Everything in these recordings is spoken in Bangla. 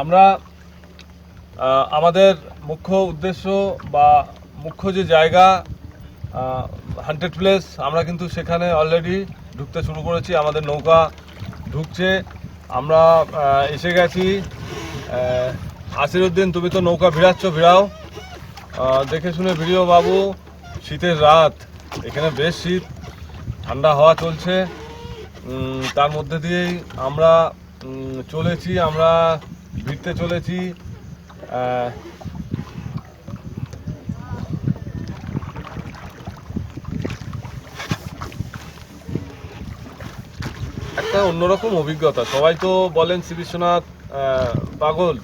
আমরা আমাদের মুখ্য উদ্দেশ্য বা মুখ্য যে জায়গা হান্টেড প্লেস আমরা কিন্তু সেখানে অলরেডি ঢুকতে শুরু করেছি, আমাদের নৌকা ঢুকছে। আমরা এসে গেছি আসিরুদ্দিন তুমি তো নৌকা ভিড়াচ্ছ, ভিড়াও। দেখে শুনে ভিড়িও বাবু, শীতের রাত, এখানে বেশ শীত, ঠান্ডা হাওয়া চলছে। তার মধ্যে দিয়েই আমরা চলেছি, আমরা ভিড়তে চলেছি একটা অন্যরকম অভিজ্ঞতা। সবাই তো বলেন শ্রী বিশ্বনাথ পাগল,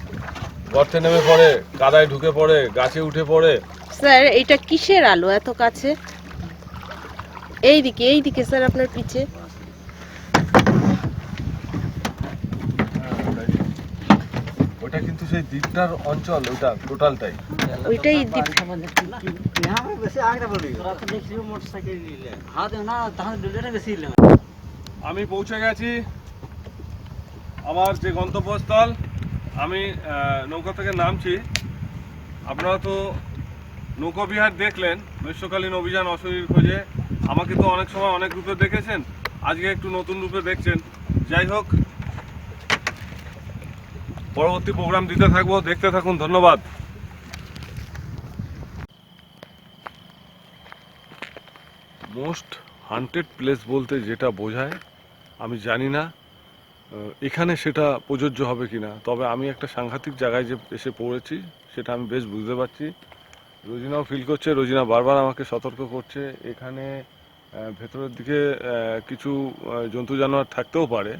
গর্তে নেমে পড়ে, কাদায় ঢুকে পড়ে, গাছে উঠে পড়ে। স্যার, এটা কিসের আলো এত কাছে? এইদিকে এইদিকে, স্যার, আপনার পিছে ওটা কিন্তু সেই দ্বীপটার অঞ্চল ওইটা টোটালটাই ওইটাই দ্বীপ। আমি পৌঁছে গেছি। আমার যে গন্তব্যস্থল আমি নৌকা থেকে নামছি। আপনারা তো নৌকাবিহার দেখলেন গ্রীষ্মকালীন অভিযান অশরীর খোঁজে। আমাকে তো অনেক সময় অনেক রূপে দেখেছেন। আজকে একটু নতুন রূপে দেখছেন। যাই হোক পরবর্তী প্রোগ্রাম দিতে থাকব, দেখতে থাকুন, ধন্যবাদ। মোস্ট হান্টেড প্লেস বলতে যেটা বোঝায়, আমি জানি না এখানে সেটা প্রযোজ্য হবে কি না তবে আমি একটা সাংঘাতিক জায়গায় যে এসে পড়েছি, সেটা আমি বেশ বুঝতে পারছি। রোজিনাও ফিল করছে, রোজিনা বারবার আমাকে সতর্ক করছে, এখানে ভেতরের দিকে কিছু জন্তু জানোয়ার থাকতেও পারে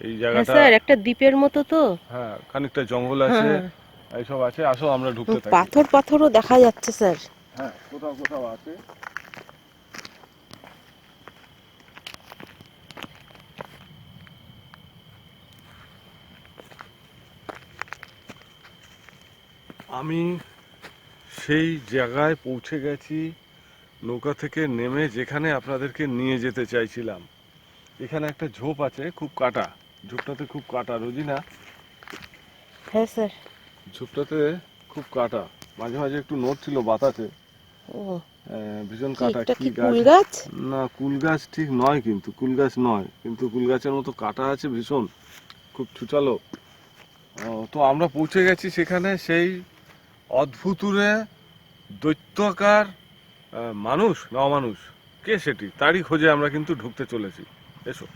এই হ্যাঁ জায়গাটা স্যার একটা দ্বীপের মতো তো। হ্যাঁ খানিকটা জঙ্গল আছে হ্যাঁ। এইসব আছে আসো আমরা ঢুকতে থাকি। পাথর পাথরও দেখা যাচ্ছে স্যার। হ্যাঁ কোথাও কোথাও আছে। আমি সেই জায়গায় পৌঁছে গেছি নৌকা থেকে নেমে যেখানে আপনাদেরকে নিয়ে যেতে চাইছিলাম। এখানে একটা ঝোপ আছে খুব কাটা। ঝোপটাতে খুব কাটা রোজিনা হ্যাঁ স্যার। ঝোপটাতে খুব কাটা। মাঝে মাঝে একটু নড়ছিল বাতাসে। ভীষণ কাটা। কি গাছ? না কুল গাছ ঠিক নয় কিন্তু কুল গাছ নয়। কিন্তু কুল গাছের মতো কাটা আছে ভীষণ। খুব ছুচালো। তো আমরা পৌঁছে গেছি সেখানে সেই অদ্ভুতুরে দৈত্যাকার মানুষ না অমানুষ কে সেটি? তারই খোঁজে আমরা কিন্তু ঢুকতে চলেছি। এসো।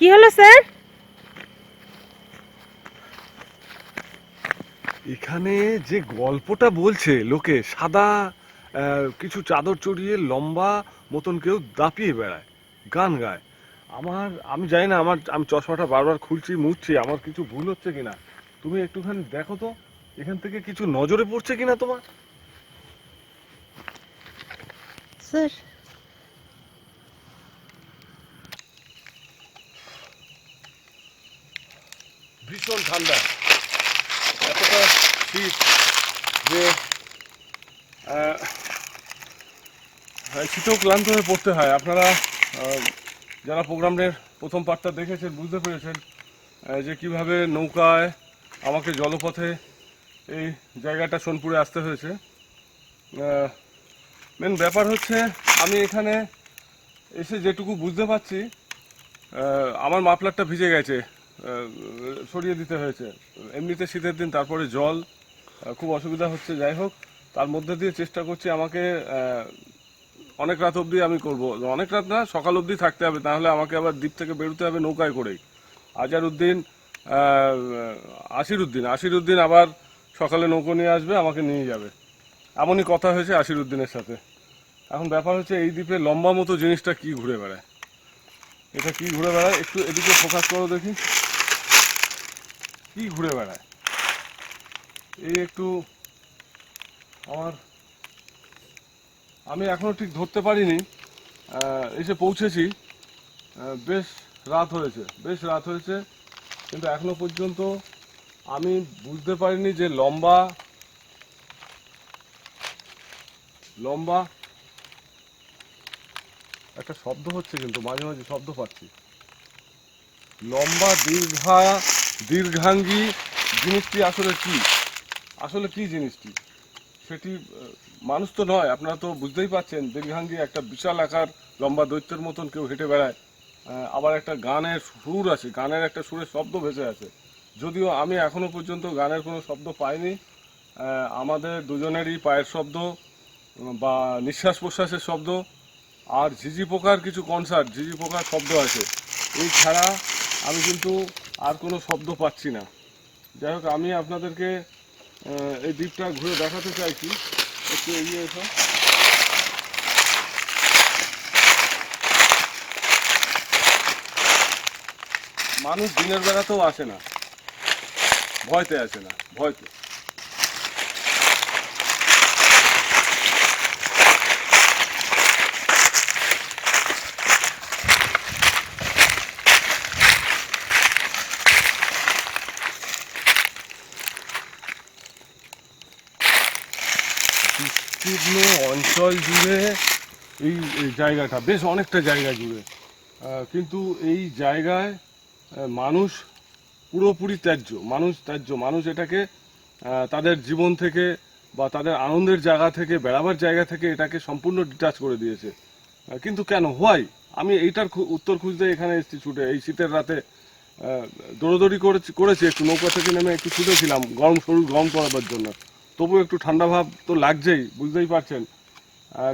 কি হলো স্যার? এখানে যে গল্পটা বলছে লোকে সাদা কিছু চাদর চড়িয়ে লম্বা মতন কেউ দাপিয়ে বেড়ায় গান গায়। আমার আমি জানি না আমার আমি চশমাটা বারবার খুলছি মুছছি আমার কিছু ভুল হচ্ছে কিনা? তুমি একটুখানি দেখো তো এখান থেকে কিছু নজরে পড়ছে কিনা তোমার? স্যার ভীষণ ঠান্ডা। এতটা শীত যে হ্যাঁ, শীতেও ক্লান্ত হয়ে পড়তে হয়। আপনারা যারা প্রোগ্রামের প্রথম পার্টটা দেখেছেন বুঝতে পেরেছেন যে কীভাবে নৌকায় আমাকে জলপথে এই জায়গাটা সোনপুরে আসতে হয়েছে। মেন ব্যাপার হচ্ছে আমি এখানে এসে যেটুকু বুঝতে পারছি আমার মাফলারটা ভিজে গেছে। সরিয়ে দিতে হয়েছে। এমনিতে শীতের দিন, তারপরে জল খুব অসুবিধা হচ্ছে। যাই হোক, তার মধ্যে দিয়ে চেষ্টা করছি আমাকে অনেক রাত অবধি আমি করব। অনেক রাত না, সকাল অবধি থাকতে হবে। তাহলে আমাকে আবার দ্বীপ থেকে বেরোতে হবে নৌকায় করেই। আজার উদ্দিন আশির উদ্দিন আশির উদ্দিন আবার সকালে নৌকো নিয়ে আসবে, আমাকে নিয়ে যাবে। এমনই কথা হয়েছে আশির উদ্দিনের সাথে। এখন ব্যাপার হচ্ছে, এই দ্বীপে লম্বা মতো জিনিসটা কি ঘুরে বেড়ায়? এটা কি ঘুরে বেড়ায়? একটু এদিকে ফোকাস করো দেখি। কি ঘুরে বেড়ায়? এই একটু আমার আমি এখনও ঠিক ধরতে পারিনি। এসে পৌঁছেছি। বেশ রাত হয়েছে, বেশ রাত হয়েছে। কিন্তু এখনও পর্যন্ত আমি বুঝতে পারিনি যে লম্বা লম্বা একটা শব্দ হচ্ছে কিন্তু, মাঝে মাঝে শব্দ পাচ্ছি। লম্বা, দীর্ঘা দীর্ঘাঙ্গী জিনিসটি আসলে কি? আসলে কি জিনিসটি? সেটি মানুষ তো নয়, আপনারা তো বুঝতেই পাচ্ছেন দীর্ঘাঙ্গী একটা বিশাল আকার, লম্বা দৈত্যের মতন কেউ হেঁটে বেড়ায়। আবার একটা গানের সুর আছে, গানের একটা সুরের শব্দ ভেসে আছে যদিও আমি এখনও পর্যন্ত গানের কোনো শব্দ পাইনি আমাদের দুজনেরই পায়ের শব্দ বা নিঃশ্বাস প্রশ্বাসের শব্দ, আর ঝিঝি পোকার কিছু কনসার্ট ঝিঝি পোকার শব্দ আছে। এই ছাড়া আমি কিন্তু আর কোনো শব্দ পাচ্ছি না। যাই হোক, আমি আপনাদেরকে এই দ্বীপটা ঘুরে দেখাতে চাইছি। একটু এগিয়ে এসো। মানুষ দিনের বেলাতেও আসে না। ভয়তে আসে না, ভয়তে। বিস্তীর্ণ অঞ্চল জুড়ে এই জায়গাটা, বেশ অনেকটা জায়গা জুড়ে। কিন্তু এই জায়গায় মানুষ পুরোপুরি ত্যায্য, মানুষ ত্যায্য, মানুষ এটাকে তাদের জীবন থেকে বা তাদের আনন্দের জায়গা থেকে, বেড়াবার জায়গা থেকে এটাকে সম্পূর্ণ ডিটাচ করে দিয়েছে। কিন্তু কেন? হোয়াই আমি এইটার উত্তর খুঁজতে এখানে এসেছি ছুটে। এই শীতের রাতে দৌড়দৌড়ি করেছি করেছি, একটু নৌকা থেকে নেমে একটু ছুটেছিলাম গরম, শরীর গরম করাবার জন্য। তবু একটু ঠান্ডা ভাব তো লাগছেই, বুঝতেই পারছেন।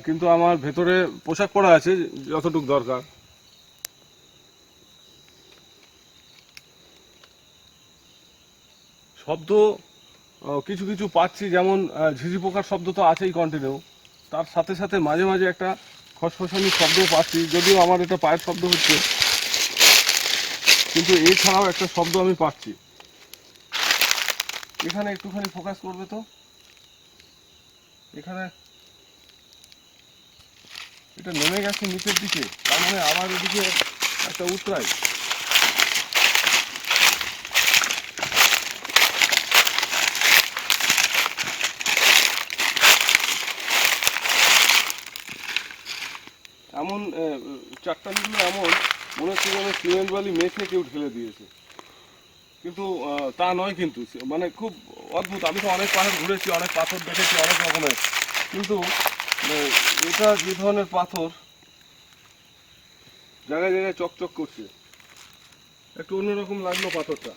কিন্তু আমার ভেতরে পোশাক পরা আছে, যতটুকু দরকার। শব্দ কিছু কিছু পাচ্ছি, যেমন ঝিঝি পোকার শব্দ তো আছেই কন্টিনিউ তার সাথে সাথে মাঝে মাঝে একটা খসখসানি শব্দ পাচ্ছি, যদিও আমার এটা পায়ের শব্দ হচ্ছে। কিন্তু এছাড়াও একটা শব্দ আমি পাচ্ছি। এখানে একটুখানি ফোকাস করবে তো? এখানে এটা নেমে গেছে নিচের দিকে। তার মানে আমার এদিকে একটা উতরাই। এমন চারটা এমন, মনে হচ্ছে যেন সিমেন্ট বালি মেখে কেউ ঢেলে দিয়েছে। কিন্তু তা নয় কিন্তু। মানে খুব অদ্ভুত। আমি তো অনেক পাথর ঘুরেছি, অনেক পাথর দেখেছি, অনেক রকমের। কিন্তু এটা যে ধরনের পাথর, জায়গায় জায়গায় চকচক করছে। একটু অন্যরকম লাগল পাথরটা।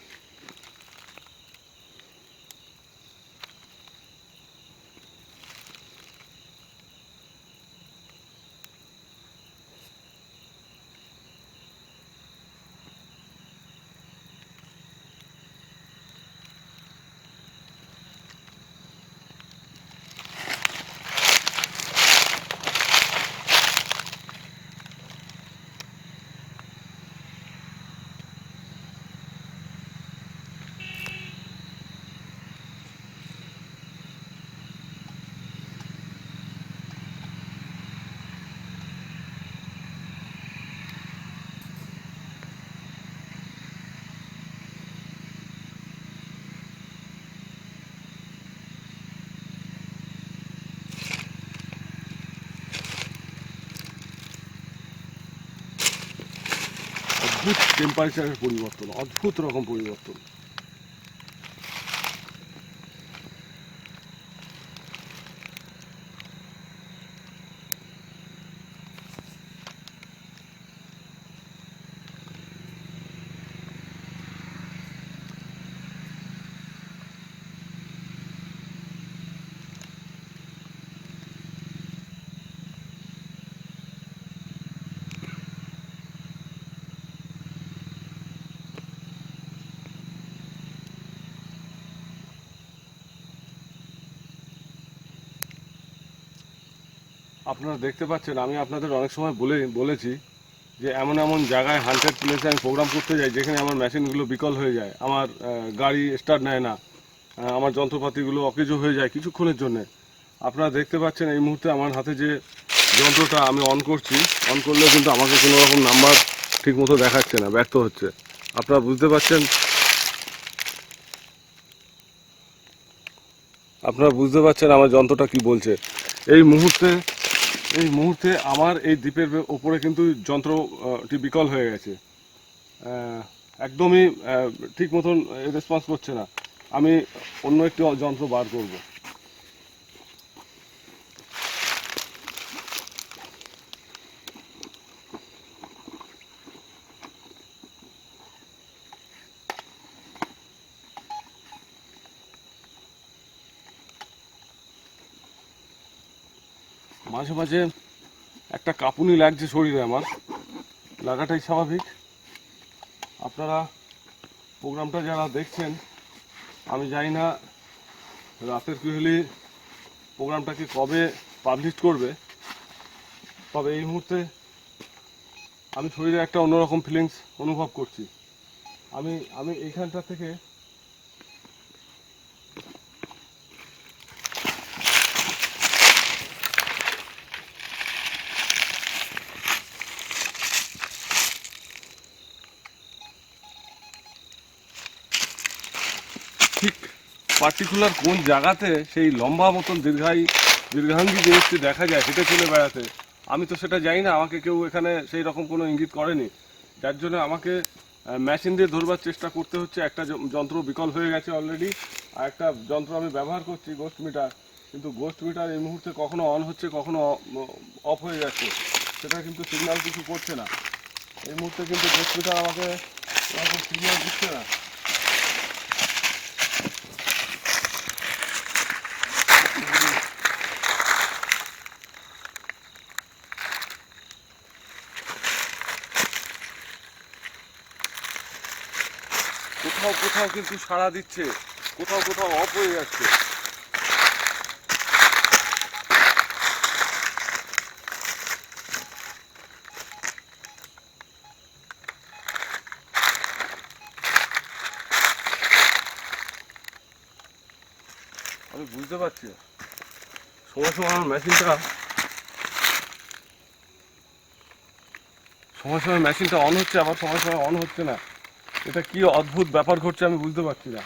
অদ্ভুত টেম্পারেচারের পরিবর্তন অদ্ভুত রকম পরিবর্তন। আপনারা দেখতে পাচ্ছেন, আমি আপনাদের অনেক সময় বলে, বলেছি যে এমন এমন জায়গায় হান্ড্রেড প্লেসে আমি প্রোগ্রাম করতে যাই যেখানে আমার মেশিনগুলো বিকল হয়ে যায়, আমার গাড়ি স্টার্ট নেয় না আমার যন্ত্রপাতিগুলো অকেজো হয়ে যায় কিছুক্ষণের জন্যে। আপনারা দেখতে পাচ্ছেন এই মুহূর্তে আমার হাতে যে যন্ত্রটা আমি অন করছি অন করলেও কিন্তু আমাকে কোনো রকম নাম্বার ঠিক মতো দেখাচ্ছে না, ব্যর্থ হচ্ছে। আপনারা বুঝতে পারছেন? আপনারা বুঝতে পারছেন আমার যন্ত্রটা কি বলছে? এই মুহূর্তে এই মুহূর্তে আমার এই দ্বীপের ওপরে কিন্তু যন্ত্রটি বিকল হয়ে গেছে। একদমই ঠিক মতন রেসপন্স করছে না। আমি অন্য একটি যন্ত্র বার করব। মাঝে মাঝে একটা কাঁপুনি লাগছে শরীরে আমার। লাগাটাই স্বাভাবিক। আপনারা প্রোগ্রামটা যারা দেখছেন, আমি জানি না রাতের কুহেলি প্রোগ্রামটাকে কবে পাবলিশ করবে, তবে এই মুহূর্তে আমি শরীরে একটা অন্যরকম ফিলিংস অনুভব করছি। আমি আমি এইখানটা থেকে ঠিক পার্টিকুলার কোন জায়গাতে সেই লম্বা মতন দীর্ঘায়ী, দীর্ঘাঙ্গী জিনিসটি দেখা যায়, হেঁটে চলে বেড়াতে, আমি তো সেটা জানি না, আমাকে কেউ এখানে সেই রকম কোনো ইঙ্গিত করেনি। যার জন্য আমাকে মেশিন দিয়ে ধরবার চেষ্টা করতে হচ্ছে, একটা যন্ত্র বিকল হয়ে গেছে অলরেডি আর একটা যন্ত্র আমি ব্যবহার করছি গোস্ট মিটার কিন্তু গোস্ট মিটার এই মুহূর্তে কখনো অন হচ্ছে, কখনো অফ হয়ে যাচ্ছে। সেটা কিন্তু সিগন্যাল কিছু করছে না। এই মুহূর্তে কিন্তু গোস্ট মিটার আমাকে সিগন্যাল দিচ্ছে না। কোথাও কোথাও কিন্তু সাড়া দিচ্ছে, কোথাও কোথাও অফ হয়ে যাচ্ছে আমি বুঝতে পারছি। সময় সময় আমার মেশিনটা, সময় সময় মেশিনটা অন হচ্ছে, আবার সময় সময় অন হচ্ছে না এটা কি অদ্ভুত ব্যাপার ঘটছে আমি বুঝতে পারছি না।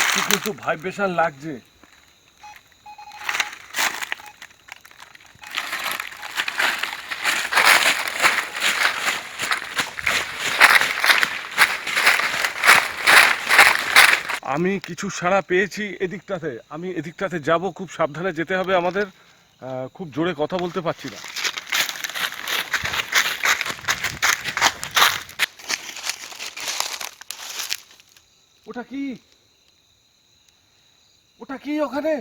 একটু কিন্তু ভাইব্রেশন লাগছে। আমি কিছু সাড়া পেয়েছি এদিকটাতে। আমি এদিকটাতে যাব, খুব সাবধানে যেতে হবে আমাদের। খুব জোরে কথা বলতে পারছি না। ওটা কি? ওটা কি ওখানে?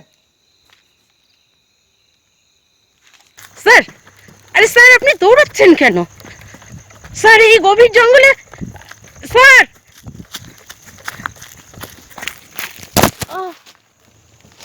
স্যার, আরে স্যার, আপনি দৌড়াচ্ছেন কেন? স্যার, এই গভীর জঙ্গলে